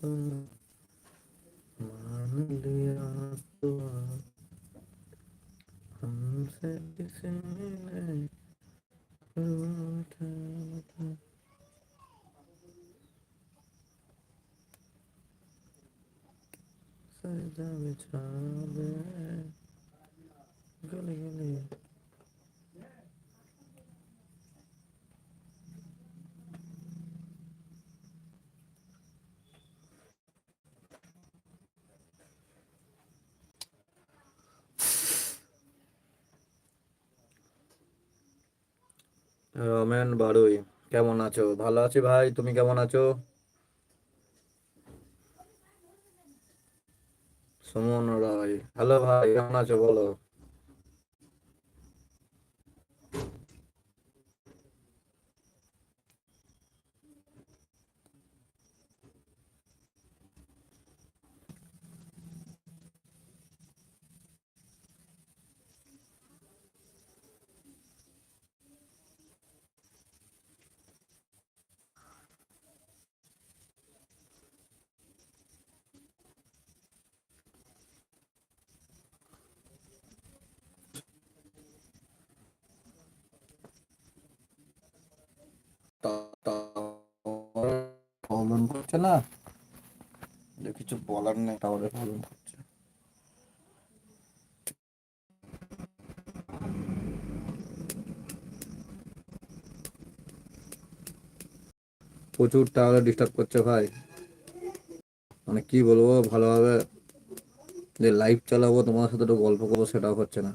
Father, Ramen Barui, কেমন আছো? ভালো আছি ভাই, তুমি কেমন আছো? সুমন রায় হ্যালো ভাই, কেমন আছো বলো প্রবলেম করছে না? কিছু বলার নেই তাহলে প্রচুর তাহলে ডিস্টার্ব করছে ভাই। মানে কি বলব, ভালোভাবে যে লাইভ চালাবো তোমার সাথে একটু গল্প করব, সেটাও হচ্ছে না।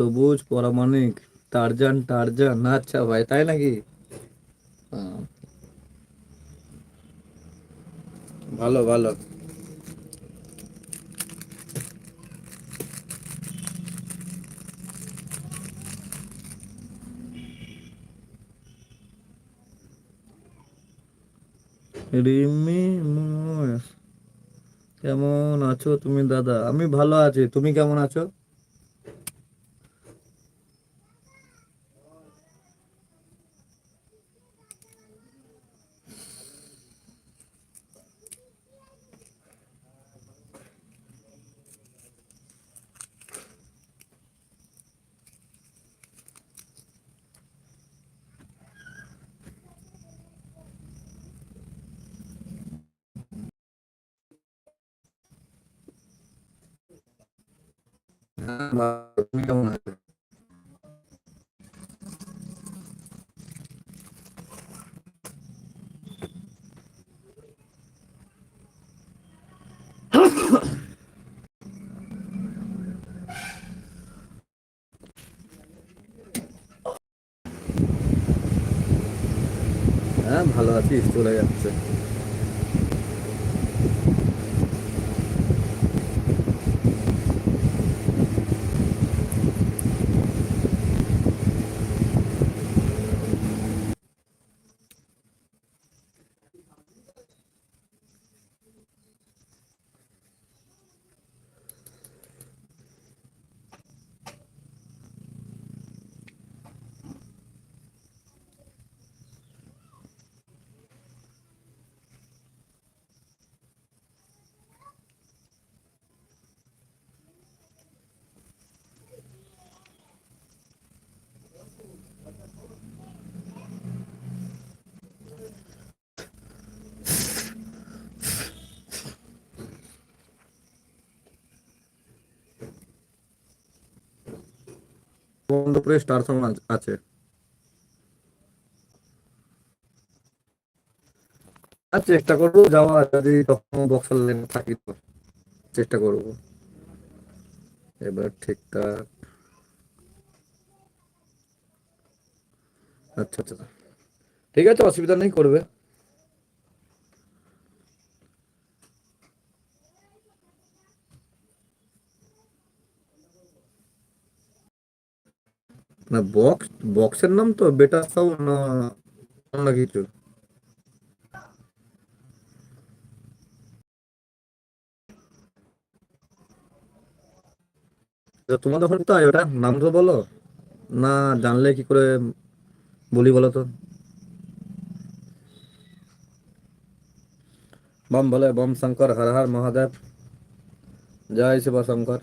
সবুজ পরামানিক টারজান টারজান আচ্ছা ভাই তাই নাকি হ্যাঁ। ভালো ভালো রিমি মহেশ, কেমন আছো তুমি দাদা আমি ভালো আছি তুমি কেমন আছো হ্যাঁ, তুমি কেমন আছো হ্যাঁ ভালো আছি চলে যাচ্ছে। বন্ধপুরে স্টার সাউন্ড আছে। আর চেষ্টা করব যাওয়া যদি তখন বক্সার লাইনে থাকি তো। চেষ্টা করব। এবার ঠিকঠাক আচ্ছা আচ্ছা। ঠিক আছে, অসুবিধা নেই, করবে। না বক্স বক্সের নাম তো বেটার সাউন্ড না অন্য কিছু? তোমাদের ওখানে কোথায় ওটা নাম তো বলো। না, জানলে কি করে বলি বলো তো? বম বলে, বম শঙ্কর, হর হর মহাদেব। জয় শিব শঙ্কর।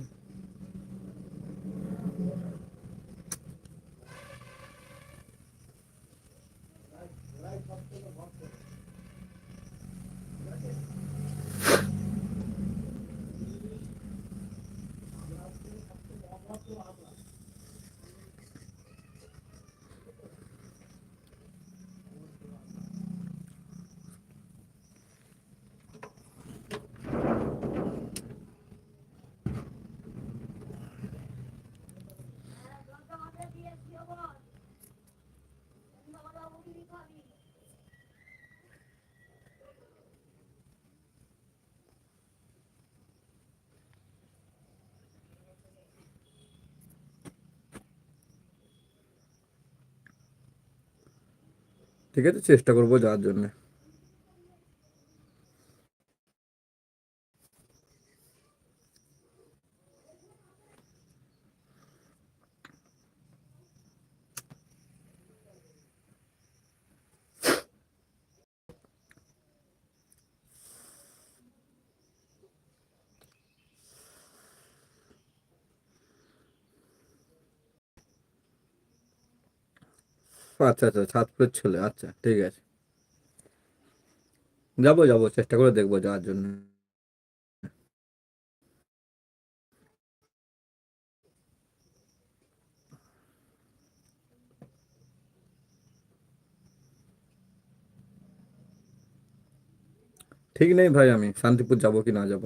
ঠিক আছে? চেষ্টা করব যাওয়ার জন্য। আচ্ছা আচ্ছা সাতপুরের ছেলে আচ্ছা ঠিক আছে। যাব যাব, চেষ্টা করে দেখব যাওয়ার জন্য। ঠিক নেই ভাই আমি, শান্তিপুর যাব কি না যাব,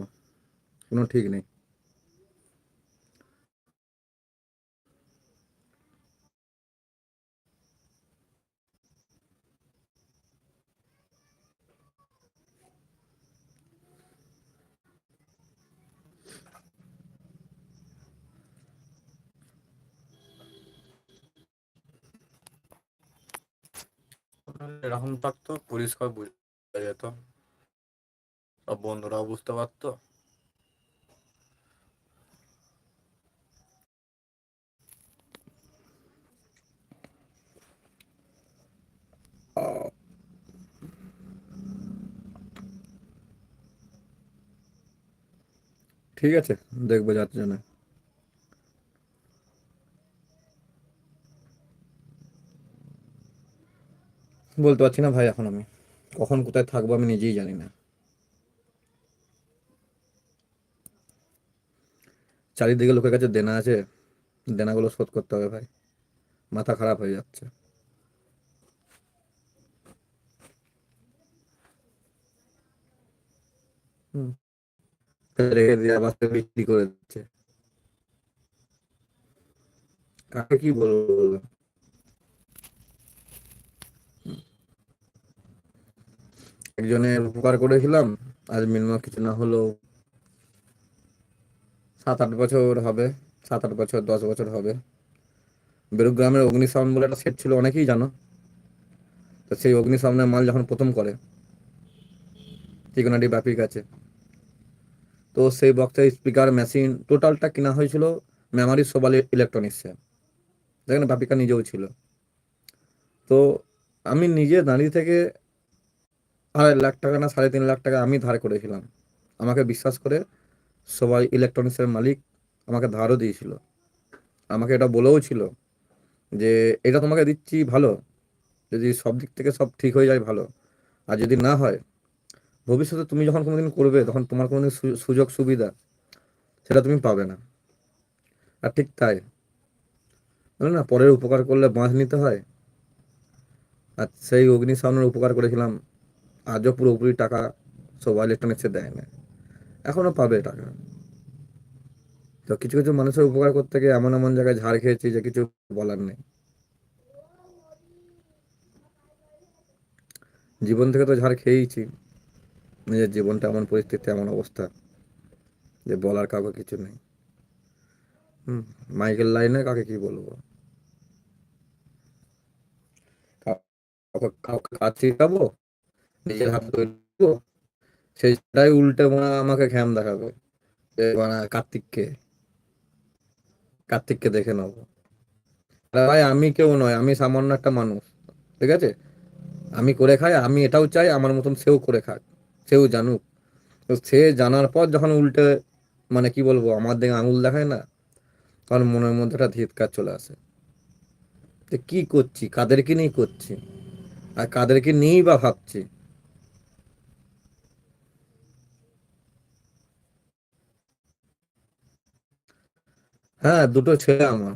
কোনো ঠিক নেই। এরকম থাকতো পরিষ্কার বোঝা যেত। সব বন্ধুরাও বুঝতে পারতো। ঠিক আছে দেখব যাতে জন্য বলতে পারছি না ভাই এখন আমি। কখন কোথায় থাকব আমি নিজেই জানি না। চারিদিকে লোকের কাছে দেনা আছে, দেনাগুলো শোধ করতে হবে ভাই। মাথা খারাপ হয়ে যাচ্ছে। রেখে দিয়ে বিক্রি করে দিচ্ছে। কাকে কি বলব একজনের উপকার করেছিলাম, আজ মিনিমাম কিছু না হলেও সাত আট বছর হবে সাত আট বছর, দশ বছর হবে। বেরুগ্রামের অগ্নিশামন বলে একটা সেট ছিল, অনেকেই জানো। তো সেই অগ্নিশামনের মাল যখন প্রথম করে ঠিকানাটি ব্যাপিক আছে তো সেই বক্সের স্পিকার মেশিন টোটালটা কেনা হয়েছিল মেমারি সোবাল ইলেকট্রনিক্সে যেখানে বাপিকা নিজেও ছিল। তো আমি নিজে দাঁড়িয়ে থেকে আড়াই লাখ টাকা না সাড়ে তিন লাখ টাকা আমি ধার করেছিলাম। আমাকে বিশ্বাস করে সবাই ইলেকট্রনিক্সের মালিক আমাকে ধারও দিয়েছিল। আমাকে এটা বলেও ছিল যে, এটা তোমাকে দিচ্ছি ভালো। যদি সব দিক থেকে সব ঠিক হয়ে যায়, ভালো। আর যদি না হয়, ভবিষ্যতে তুমি যখন কোনোদিন করবে, তখন তোমার কোনোদিন সুযোগ, সুবিধা, সেটা তুমি পাবে না। আর ঠিক তাই। বলে না, পরের উপকার করলে বাঁশ নিতে হয়। আর সেই অগ্নিসামনের উপকার করেছিলাম। আজও পুরোপুরি টাকা সবাই ইলেকট্রনিক্সে দেয় না। এখনও পাবে টাকা। তো কিছু কিছু মানুষের উপকার করতে গিয়ে এমন এমন জায়গায় ঝাড় খেয়েছি যে কিছু বলার নেই। জীবন থেকে তো ঝাড় খেয়েইছি। নিজের জীবনটা এমন পরিস্থিতি এমন অবস্থা যে বলার কাউকে কিছু নেই। হুম, মাইকেল লাইনে কাকে কি বলব? কাউকে কাজ শিখাবো? নিজের হাতে সেটাই উল্টে মারা আমাকে খ্যাম দেখাবে যে মারা কার্তিককে কার্তিককে দেখে নেব। ভাই, আমি কেউ নয়, আমি সামান্য একটা মানুষ, ঠিক আছে? আমি করে খাই, আমি এটাও চাই, আমার মতন সেও করে খাক, সেও জানুক। তো সে জানার পর যখন উল্টে মানে কি বলব, আমার দিকে আঙুল দেখায় না, তখন মনের মধ্যে একটা ধিৎকার চলে আসে। যে কি করছি, কাদেরকে নিয়ে করছি? আর কাদেরকে নিয়েই বা ভাবছি? হ্যাঁ দুটো ছেলে আমার।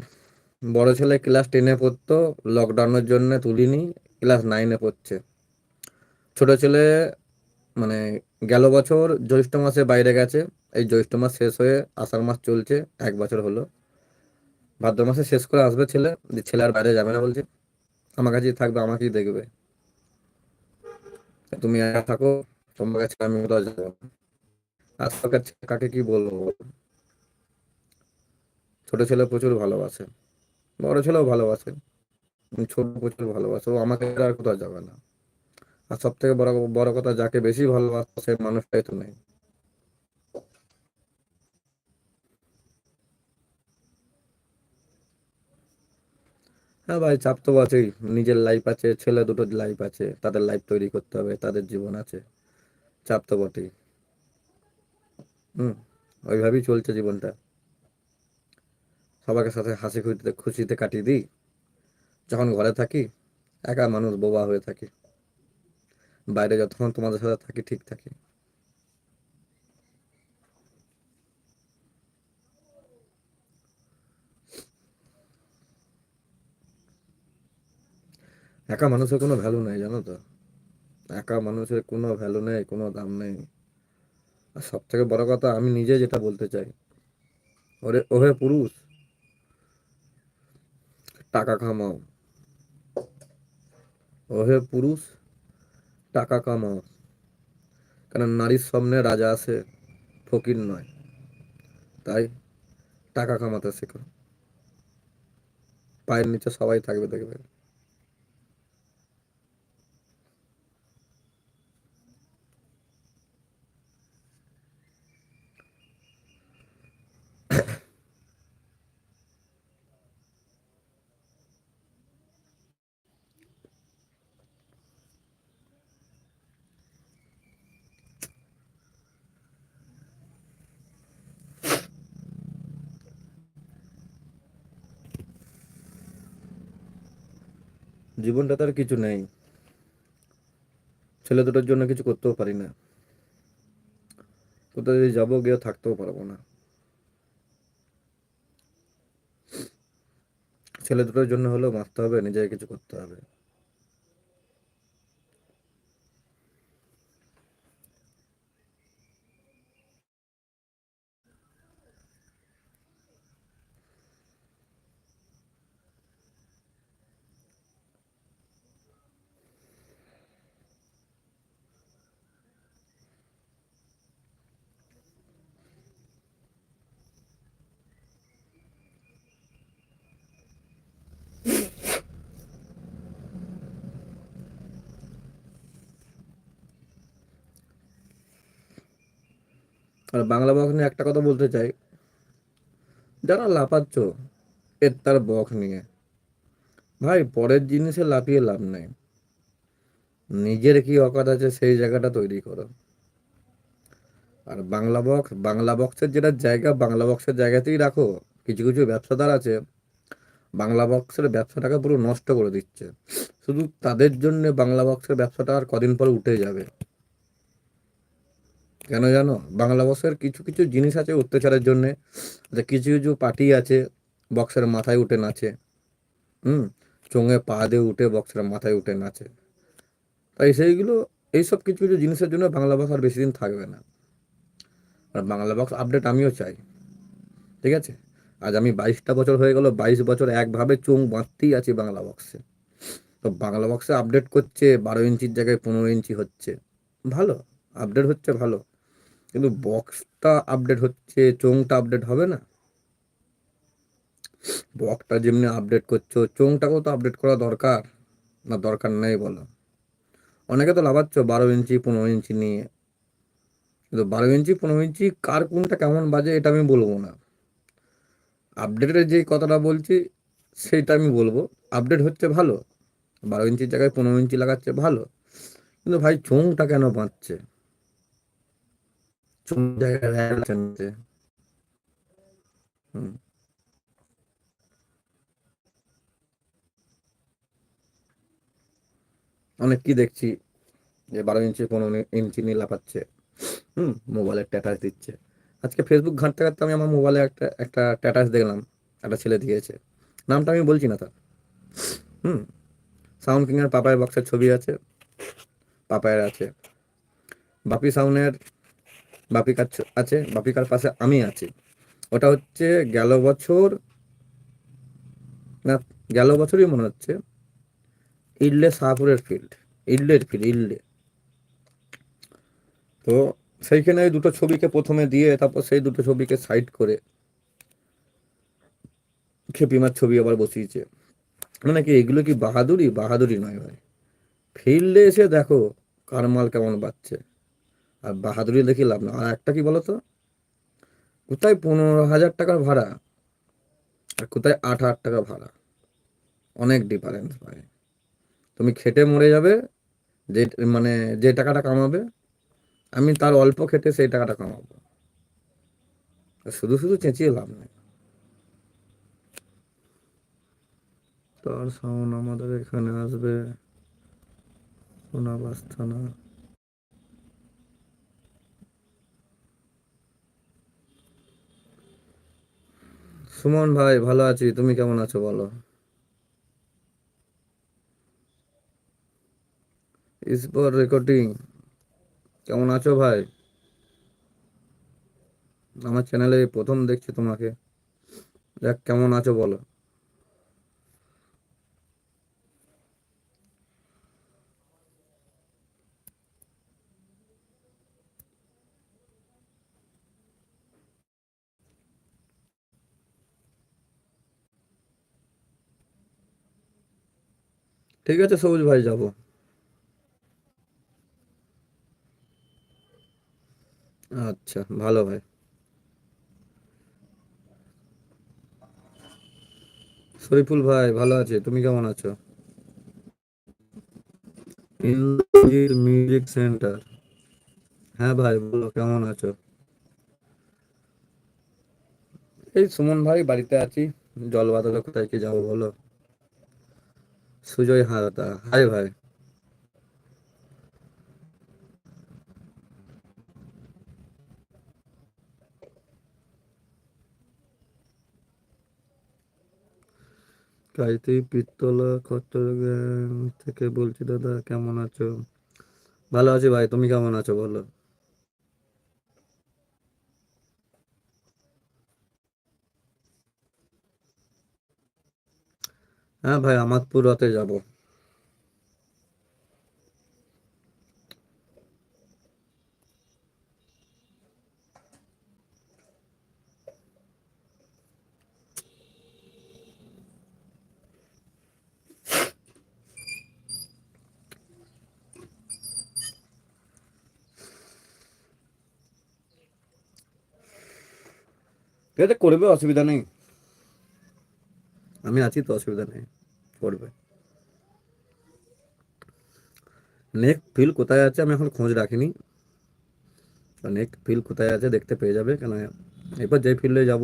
বড় ছেলে ক্লাস টেনে পড়তো লকডাউনের জন্য তুলিনি ক্লাস নাইনে পড়ছে। ছোট ছেলে মানে গেল বছর জ্যৈষ্ঠ মাসে বাইরে গেছে, এই জ্যৈষ্ঠ মাস শেষ হয়ে আষাঢ় মাস চলছে, এক বছর হলো। ভাদ্র মাসে শেষ করে আসবে ছেলে ছেলে আর বাইরে যাবে না বলছে। আমার কাছেই থাকবে, আমাকেই দেখবে। তুমি থাকো, তোমার কাছে আমি কোথাও যাব আজকালকার কাকে কি বলব? বলো? ছোট ছেলে প্রচুর ভালোবাসে, বড় ছেলেও ভালোবাসে ছোট প্রচুর ভালোবাসে, ও আমাকে আর কোথাও যাবে না। আর সব থেকে বড় বড় কথা, যাকে বেশি ভালোবাসে সেই মানুষটাই তো নেই। হ্যাঁ ভাই, চাপ তো আছেই। নিজের লাইফ আছে, ছেলে দুটো লাইফ আছে, তাদের লাইফ তৈরি করতে হবে, তাদের জীবন আছে। চাপ তো বটেই। হুম, ওইভাবেই চলছে জীবনটা। সবার সাথে হাসি খুশিতে খুশিতে কাটিয়ে দিই। যখন ঘরে থাকি, একা মানুষ বোবা হয়ে থাকি। বাইরে যতক্ষণ তোমাদের সাথে থাকি, ঠিক থাকি। একা মানুষের কোনো ভ্যালু নেই, জানো তো? একা মানুষের কোনো ভ্যালু নেই, কোনো দাম নেই। আর সব থেকে বড় কথা, আমি নিজে যেটা বলতে চাই, ওরে, ওহে পুরুষ টাকা কামাও। ওহে পুরুষ, টাকা কামাও। কেন নারীর সামনে রাজা আছে, ফকির নয়। তাই টাকা কামাতে শেখো। পায়ের নিচে সবাই থাকবে, দেখবে। জীবনটা তার কিছু নেই। ছেলে দুটোর জন্য কিছু করতেও পারি না। কোথাও যদি যাব গিয়ে থাকতেও পারব না। ছেলে দুটোর জন্য হলেও মারতে হবে, নিজেকে কিছু করতে হবে। আর বাংলা বক নিয়ে একটা কথা বলতে চাই। যারা লাফাচ্ছ, এর তার বক নিয়ে। ভাই, পরের জিনিসে লাফিয়ে লাভ নেই। নিজের কি অকাত আছে সেই জায়গাটা তৈরি করো। আর বাংলা বক্স বাংলা বক্সের যেটা জায়গা, বাংলা বক্সের জায়গাতেই রাখো, কিছু কিছু ব্যবসাদার আছে, বাংলা বক্সের ব্যবসাটাকে পুরো নষ্ট করে দিচ্ছে। শুধু তাদের জন্য বাংলা বক্সের ব্যবসাটা আর কদিন পর উঠে যাবে। কেন জানো? বাংলা বক্সের কিছু কিছু জিনিস আছে অত্যাচারের জন্যে। কিছু কিছু পার্টি আছে, বক্সের মাথায় উঠে নাচে। হুম? চোঙে পা দিয়ে উঠে বক্সের মাথায় উঠে নাচে। তাই সেইগুলো, এইসব কিছু কিছু জিনিসের জন্য বাংলা বক্স আর বেশি দিন থাকবে না। আর বাংলা বক্স আপডেট আমিও চাই। ঠিক আছে? আজ আমি বাইশটা বছর হয়ে গেল, বাইশ বছর একভাবে চোং বাঁধতেই আছি বাংলা বক্সে। তো বাংলা বক্সে আপডেট করছে, বারো ইঞ্চির জায়গায় পনেরো ইঞ্চি হচ্ছে। ভালো, আপডেট হচ্ছে ভালো। কিন্তু বক্সটা আপডেট হচ্ছে চোংটা আপডেট হবে না? বক্সটা যেমনি আপডেট করছ চোংটাকেও তো আপডেট করা দরকার? না, দরকার নেই বলো। অনেকে তো লাভাচ্ছ বারো ইঞ্চি, পনেরো ইঞ্চি নিয়ে। কিন্তু বারো ইঞ্চি, পনেরো ইঞ্চি কার কোনটা কেমন বাজে এটা আমি বলব না। আপডেটের যে কথাটা বলছি, সেইটা আমি বলব। আপডেট হচ্ছে ভালো। বারো ইঞ্চির জায়গায় পনেরো ইঞ্চি লাগাচ্ছে ভালো। কিন্তু ভাই চোংটা কেন বাঁচছে হুম। অনেক কি দেখছি যে বারো ইঞ্চি, পনেরো ইঞ্চি নিয়ে লাফাচ্ছে হুম মোবাইলে ট্যাটাস দিচ্ছে। আজকে ফেসবুক ঘাঁটতে ঘাঁটতে আমি আমার মোবাইলে একটা একটা ট্যাটাস দেখলাম। একটা ছেলে দিয়েছে। নামটা আমি বলছি না তার। হুম, সাউন্ড কিংয়ের পাপায়ের বক্সের ছবি আছে। পাপায়ের আছে। বাপি সাউনের বাপিকার আছে বাপিকার পাশে আমি আছি। ওটা হচ্ছে গেল বছর, না, গেল বছরই মনে হচ্ছে, ইডলে শাহপুরের ফিল্ড ইডলের ফিল্ড ইডলে। তো সেইখানে ওই দুটো ছবিকে প্রথমে দিয়ে, তারপর সেই দুটো ছবিকে সাইড করে খেপিমার ছবি আবার বসিয়েছে। মানে কি, এগুলো কি বাহাদুরি? বাহাদুরি নয় ভাই। ফিল্ডে এসে দেখো কার মাল কেমন বাচ্ছে আর বাহাদুরি দেখি লাভ না। আর একটা কি বলতো? কোথায় পনেরো হাজার টাকার ভাড়া? আর কোথায় আট হাজার টাকা ভাড়া? অনেক ডিফারেন্স ভাই। তুমি খেটে মরে যাবে, যে মানে যে টাকাটা কামাবে, আমি তার অল্প খেটে সেই টাকাটা কামাবো। শুধু শুধু চেঁচিয়ে লাভ নেই। তার সাউন্ড আমাদের এখানে আসবে। সোনাবাস থানা। সুমন ভাই, ভালো আছি। তুমি কেমন আছো বলো? ইসপর রেকর্ডিং কেমন আছো ভাই? আমার চ্যানেলে প্রথম দেখছি তোমাকে। দেখ কেমন আছো বলো? ঠিক আছে, সবুজ ভাই, যাব। আচ্ছা ভালো ভাই। শরীফুল ভাই, ভালো আছে। তুমি কেমন আছো? Indrajit music centre. হ্যাঁ ভাই, বলো, কেমন আছো? এই সুমন ভাই, বাড়িতে আছি। জল বাদলে কোথায় কি যাব বলো? সুজয় হারদা হাই ভাই। গায়ত্রী পিত্তলা চট্টগ্রাম থেকে বলছি দাদা, কেমন আছো? ভালো আছি ভাই, তুমি কেমন আছো বলো? হ্যাঁ ভাই আমাদপুর রথে যাব। আছে করবে অসুবিধা নেই। আমি আছি, তো অসুবিধা নেই করবে নেক ফিল কোথায় আছে আমি এখন খোঁজ রাখিনি। তো নেক ফিল কোথায় আছে দেখতে পেয়ে যাবে, কেন এরপর যে ফিল্ডে যাব,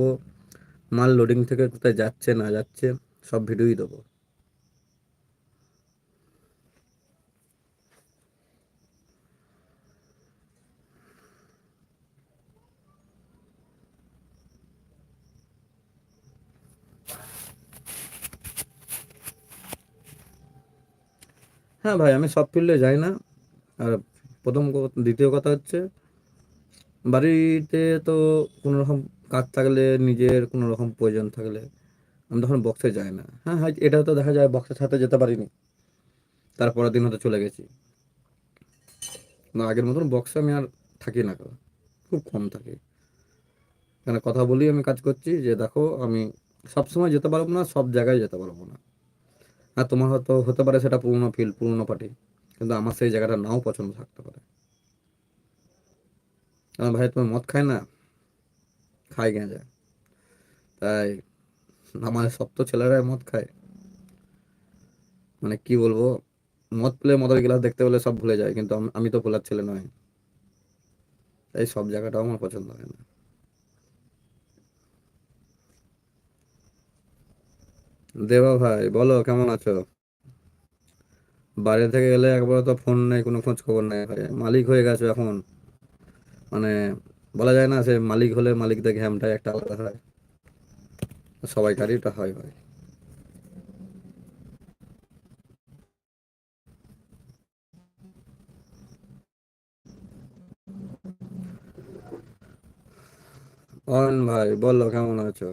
মাল লোডিং থেকে কোথায় যাচ্ছে, না যাচ্ছে, সব ভিডিওই দেবো। হ্যাঁ ভাই, আমি সব ফিল্ডে যাই না। আর প্রথম দ্বিতীয় কথা হচ্ছে, বাড়িতে তো কোনো রকম কাজ থাকলে, নিজের কোনো রকম প্রয়োজন থাকলে, আমি তখন বক্সে যাই না। হ্যাঁ হ্যাঁ এটা তো দেখা যায় বক্সের সাথে যেতে পারিনি। তারপরের দিন হয়তো চলে গেছি। না, আগের মতন বক্সে আমি আর থাকি না কেন? খুব কম থাকি। মানে কথা বলি আমি কাজ করছি যে, দেখো, আমি সব সময় যেতে পারব না, সব জায়গায় যেতে পারব না। আর তোমার হয়তো, হতে পারে সেটা পুরনো ফিল্ড পুরনো পার্টি কিন্তু আমার সেই জায়গাটা নাও পছন্দ থাকতে পারে। আমার ভাই, তুমি মদ খায় না খাই গেঁজা তাই আমাদের সব তো ছেলেরাই মদ খায়। মানে কি বলব, মদ পেলে মদের গ্লাস দেখতে পেলে সব ভুলে যায়, কিন্তু আমি তো ভোলার ছেলে নয় তাই সব জায়গাটাও আমার পছন্দ হয় না। দেবা ভাই, বলো কেমন আছো? বাইরে থেকে এলে একবার তো ফোন নেই, কোনো খোঁজ খবর নেই ভাই। মালিক হয়ে গেছো এখন। মানে বলা যায় না সে মালিক হলে মালিকদের ঘ্যামটাই একটা আলাদা হয়। সবাইকারই এটা হয় ভাই। অয়ন ভাই, বলো কেমন আছো?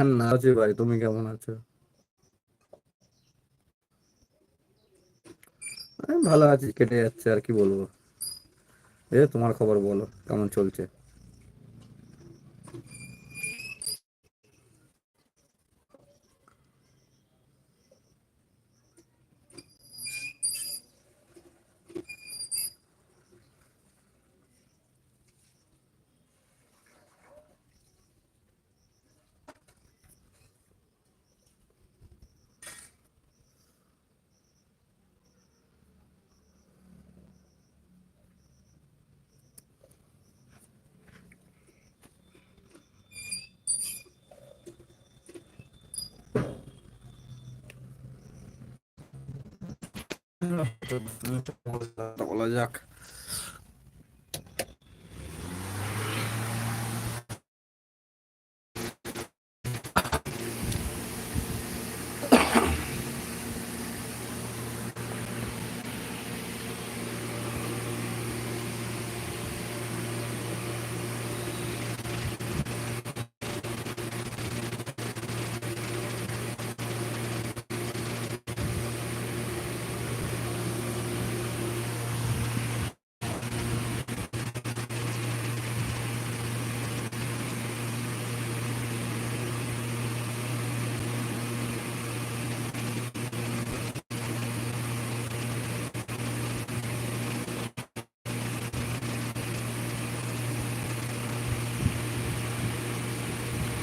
হ্যাঁ না আছি ভাই, তুমি কেমন আছো? ভালো আছি, কেটে যাচ্ছে আর কি বলব। এ, তোমার খবর বলো, কেমন চলছে? বলা যাক